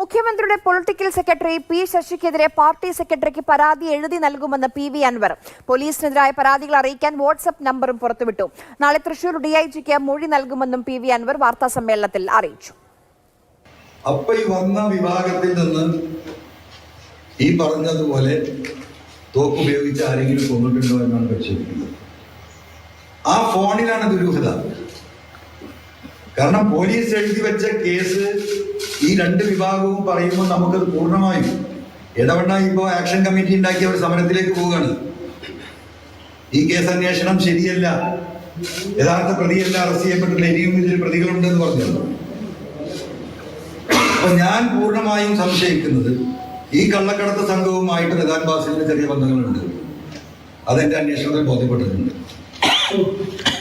മുഖ്യമന്ത്രിയുടെ political secretary P ശശിക്കെതിരെ party സെക്രട്ടറിക്ക് പരാതി എഴുതി നൽകുമെന്ന് പി വി അൻവർ. പോലീസിനെതിരായ പരാതികൾ അറിയിക്കാൻ വാട്സ്ആപ്പ് നമ്പറും പുറത്തുവിട്ടു. നാളെ തൃശൂർ ഡിഐജിക്ക് മൊഴി നൽകുമെന്നും പി വി അൻവർ വാർത്താ സമ്മേളനത്തിൽ അറിയിച്ചു. വന്ന വിഭാഗത്തിൽ നിന്ന് ഈ പറഞ്ഞതുപോലെ തോക്ക് ഉപയോഗിച്ച് ആരെങ്കിലും കൊന്നിട്ടുണ്ടോ എന്നാണ് ആ ഫോണിലാണ് ദുരൂഹത. കാരണം പോലീസ് എഴുതി വെച്ച കേസ് ഈ രണ്ട് വിഭാഗവും പറയുമ്പോൾ നമുക്കത് പൂർണമായും. ഇടവണ്ണ ഇപ്പോൾ ആക്ഷൻ കമ്മിറ്റി ഉണ്ടാക്കി അവർ സമരത്തിലേക്ക് പോവുകയാണ്. ഈ കേസ് അന്വേഷണം ശരിയല്ല. യഥാർത്ഥ പ്രതിയല്ല അറസ്റ്റ് ചെയ്യപ്പെട്ടില്ല ഇനിയും ഇതിൽ പ്രതികളുണ്ടെന്ന് പറഞ്ഞു. അപ്പൊ ഞാൻ പൂർണമായും സംശയിക്കുന്നത് ഈ കള്ളക്കടത്ത് സംഘവുമായിട്ട് റദാൻ ബാസിലിന് ചെറിയ ബന്ധങ്ങളുണ്ട്. അതെന്റെ അന്വേഷണത്തിൽ ബോധ്യപ്പെട്ടിട്ടുണ്ട്.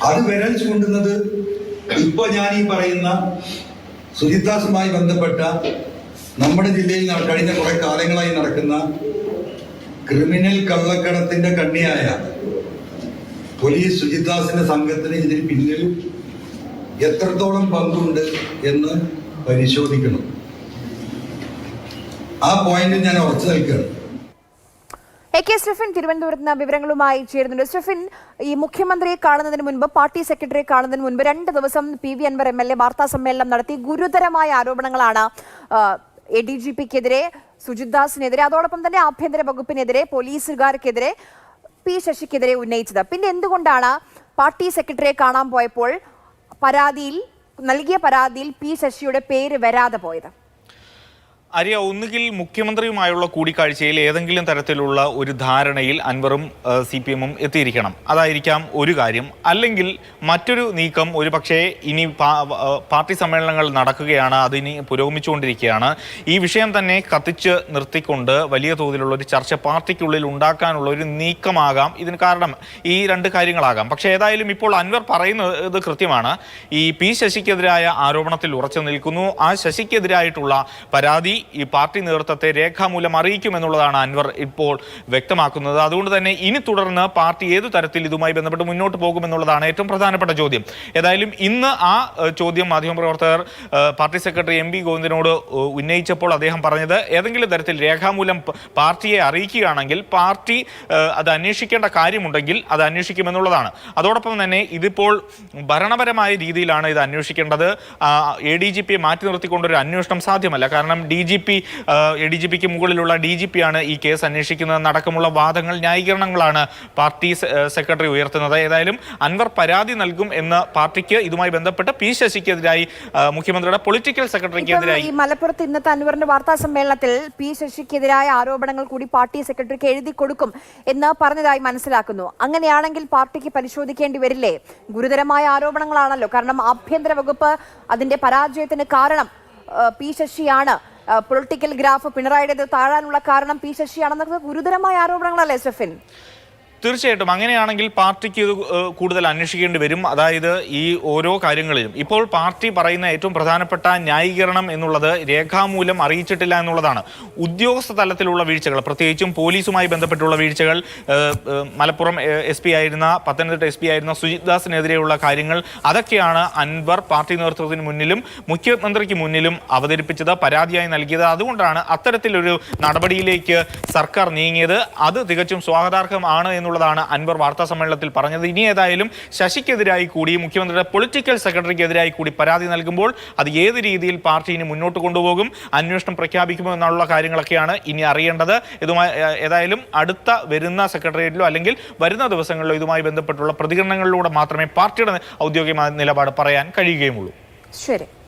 അത് വിരൽ ചൂണ്ടുന്നത് ഇപ്പൊ ഞാൻ ഈ പറയുന്ന സുജിത്ദാസുമായി ബന്ധപ്പെട്ട നമ്മുടെ ജില്ലയിൽ കഴിഞ്ഞ കുറെ കാലങ്ങളായി നടക്കുന്ന ക്രിമിനൽ കള്ളക്കടത്തിന്റെ കണ്ണിയായ പോലീസ് സുജിത്ദാസിന്റെ സംഘത്തിന് ഇതിന് പിന്നിൽ എത്രത്തോളം പങ്കുണ്ട് എന്ന് പരിശോധിക്കണം. ആ പോയിന്റ് ഞാൻ ഉറച്ചു നിൽക്കുകയാണ്. കെ സ്റ്റെഫിൻ തിരുവനന്തപുരത്ത് നിന്ന് വിവരങ്ങളുമായി ചേരുന്നുണ്ട്. സ്റ്റെഫിൻ ഈ മുഖ്യമന്ത്രിയെ കാണുന്നതിന് മുൻപ് പാർട്ടി സെക്രട്ടറിയെ കാണുന്നതിന് മുൻപ് രണ്ട് ദിവസം P V Anvar M L A വാർത്താ സമ്മേളനം നടത്തി. ഗുരുതരമായ ആരോപണങ്ങളാണ് എ ഡി ജി പിക്കെതിരെ സുജിത് ദാസിനെതിരെ അതോടൊപ്പം തന്നെ ആഭ്യന്തര വകുപ്പിനെതിരെ പോലീസുകാർക്കെതിരെ പി ശശിക്കെതിരെ ഉന്നയിച്ചത്. പിന്നെ എന്തുകൊണ്ടാണ് പാർട്ടി സെക്രട്ടറിയെ കാണാൻ പോയപ്പോൾ പരാതിയിൽ നൽകിയ പരാതിയിൽ പി ശശിയുടെ പേര് വരാതെ പോയത്? അരിയ ഒന്നുകിൽ മുഖ്യമന്ത്രിയുമായുള്ള കൂടിക്കാഴ്ചയിൽ ഏതെങ്കിലും തരത്തിലുള്ള ഒരു ധാരണയിൽ അൻവറും സി പി എമ്മും എത്തിയിരിക്കണം. അതായിരിക്കാം ഒരു കാര്യം. അല്ലെങ്കിൽ മറ്റൊരു നീക്കം ഒരു പക്ഷേ ഇനി പാർട്ടി സമ്മേളനങ്ങൾ നടക്കുകയാണ് അതിനി പുരോഗമിച്ചുകൊണ്ടിരിക്കുകയാണ്. ഈ വിഷയം തന്നെ കത്തിച്ച് നിർത്തിക്കൊണ്ട് വലിയ തോതിലുള്ള ഒരു ചർച്ച പാർട്ടിക്കുള്ളിൽ ഉണ്ടാക്കാനുള്ള ഒരു നീക്കമാകാം. ഇതിന് കാരണം ഈ രണ്ട് കാര്യങ്ങളാകാം. പക്ഷേ ഏതായാലും ഇപ്പോൾ അൻവർ പറയുന്നത് കൃത്യമാണ്. ഈ പി ശശിക്കെതിരായ ആരോപണത്തിൽ ഉറച്ചു നിൽക്കുന്നു. ആ ശശിക്കെതിരായിട്ടുള്ള പരാതി ഈ പാർട്ടി നേതൃത്വത്തെ രേഖാമൂലം അറിയിക്കുമെന്നുള്ളതാണ് അൻവർ ഇപ്പോൾ വ്യക്തമാക്കുന്നത്. അതുകൊണ്ട് തന്നെ ഇനി തുടർന്ന് പാർട്ടി ഏതു തരത്തിൽ ഇതുമായി ബന്ധപ്പെട്ട് മുന്നോട്ട് പോകുമെന്നുള്ളതാണ് ഏറ്റവും പ്രധാനപ്പെട്ട ചോദ്യം. ഏതായാലും ഇന്ന് ആ ചോദ്യം മാധ്യമപ്രവർത്തകർ പാർട്ടി സെക്രട്ടറി എം പി ഗോവിന്ദനോട് ഉന്നയിച്ചപ്പോൾ അദ്ദേഹം പറഞ്ഞത് ഏതെങ്കിലും തരത്തിൽ രേഖാമൂലം പാർട്ടിയെ അറിയിക്കുകയാണെങ്കിൽ പാർട്ടി അത് അന്വേഷിക്കേണ്ട കാര്യമുണ്ടെങ്കിൽ അത് അന്വേഷിക്കുമെന്നുള്ളതാണ്. അതോടൊപ്പം തന്നെ ഇതിപ്പോൾ ഭരണപരമായ രീതിയിലാണ് ഇത് അന്വേഷിക്കേണ്ടത്. എ ഡി ജി പിയെ മാറ്റി നിർത്തിക്കൊണ്ടൊരു അന്വേഷണം സാധ്യമല്ല. കാരണം D G P A D G പിക്ക് മുകളിലുള്ള ഡി ജി പിയാണ് ഈ കേസ് അന്വേഷിക്കുന്നത് അന്വേഷിക്കുന്നതെന്നടക്കമുള്ള വാദങ്ങൾ ന്യായീകരണങ്ങളാണ് പാർട്ടി സെക്രട്ടറി ഉയർത്തുന്നത്. ഏതായാലും അൻവർ പരാതി നൽകും എന്ന് പാർട്ടിക്ക് ഇതുമായി ബന്ധപ്പെട്ട് പി ശശിക്കെതിരായി മുഖ്യമന്ത്രിയുടെ പൊളിറ്റിക്കൽ സെക്രട്ടറിക്കെതിരായി മലപ്പുറത്ത് ഇന്നത്തെ അൻവറിന്റെ വാർത്താ സമ്മേളനത്തിൽ പി ശശിക്കെതിരായ ആരോപണങ്ങൾ കൂടി പാർട്ടി സെക്രട്ടറിക്ക് എഴുതി കൊടുക്കും എന്ന് പറഞ്ഞതായി മനസ്സിലാക്കുന്നു. അങ്ങനെയാണെങ്കിൽ പാർട്ടിക്ക് പരിശോധിക്കേണ്ടി വരില്ലേ? ഗുരുതരമായ ആരോപണങ്ങളാണല്ലോ. കാരണം ആഭ്യന്തര വകുപ്പ് അതിന്റെ പരാജയത്തിന് കാരണം പി ശശിയാണ്. പൊളിറ്റിക്കൽ ഗ്രാഫ് പിണറായിയുടേത് താഴാനുള്ള കാരണം പി ശശിയാണെന്നൊക്കെ ഗുരുതരമായ ആരോപണങ്ങളല്ലേ സ്റ്റെഫിൻ? തീർച്ചയായിട്ടും. അങ്ങനെയാണെങ്കിൽ പാർട്ടിക്ക് ഇത് കൂടുതൽ അന്വേഷിക്കേണ്ടി വരും. അതായത് ഈ ഓരോ കാര്യങ്ങളിലും. ഇപ്പോൾ പാർട്ടി പറയുന്ന ഏറ്റവും പ്രധാനപ്പെട്ട ന്യായീകരണം എന്നുള്ളത് രേഖാമൂലം അറിയിച്ചിട്ടില്ല എന്നുള്ളതാണ്. ഉദ്യോഗസ്ഥ തലത്തിലുള്ള വീഴ്ചകൾ പ്രത്യേകിച്ചും പോലീസുമായി ബന്ധപ്പെട്ടുള്ള വീഴ്ചകൾ മലപ്പുറം എസ് പി ആയിരുന്ന പത്തനംതിട്ട എസ് പി ആയിരുന്ന സുജിത് ദാസിനെതിരെയുള്ള കാര്യങ്ങൾ അതൊക്കെയാണ് അൻവർ പാർട്ടി നേതൃത്വത്തിന് മുന്നിലും മുഖ്യമന്ത്രിക്ക് മുന്നിലും അവതരിപ്പിച്ചത് പരാതിയായി നൽകിയത്. അതുകൊണ്ടാണ് അത്തരത്തിലൊരു നടപടിയിലേക്ക് സർക്കാർ നീങ്ങിയത്. അത് തികച്ചും സ്വാഗതാർഹമാണ് എന്നുള്ളതാണ് അൻവർ വാർത്താ സമ്മേളനത്തിൽ പറഞ്ഞത്. ഇനി ഏതായാലും ശശിക്കെതിരായി കൂടി മുഖ്യമന്ത്രിയുടെ പൊളിറ്റിക്കൽ സെക്രട്ടറിക്കെതിരായി കൂടി പരാതി നൽകുമ്പോൾ അത് ഏത് രീതിയിൽ പാർട്ടി ഇനി മുന്നോട്ട് കൊണ്ടുപോകും അന്വേഷണം പ്രഖ്യാപിക്കുമോ എന്നുള്ള കാര്യങ്ങളൊക്കെയാണ് ഇനി അറിയേണ്ടത്. ഇതുമായി ഏതായാലും അടുത്ത വരുന്ന സെക്രട്ടേറിയറ്റിലോ അല്ലെങ്കിൽ വരുന്ന ദിവസങ്ങളിലോ ഇതുമായി ബന്ധപ്പെട്ടുള്ള പ്രതികരണങ്ങളിലൂടെ മാത്രമേ പാർട്ടിയുടെ ഔദ്യോഗിക നിലപാട് പറയാൻ കഴിയുകയുമുള്ളൂ. ശരി.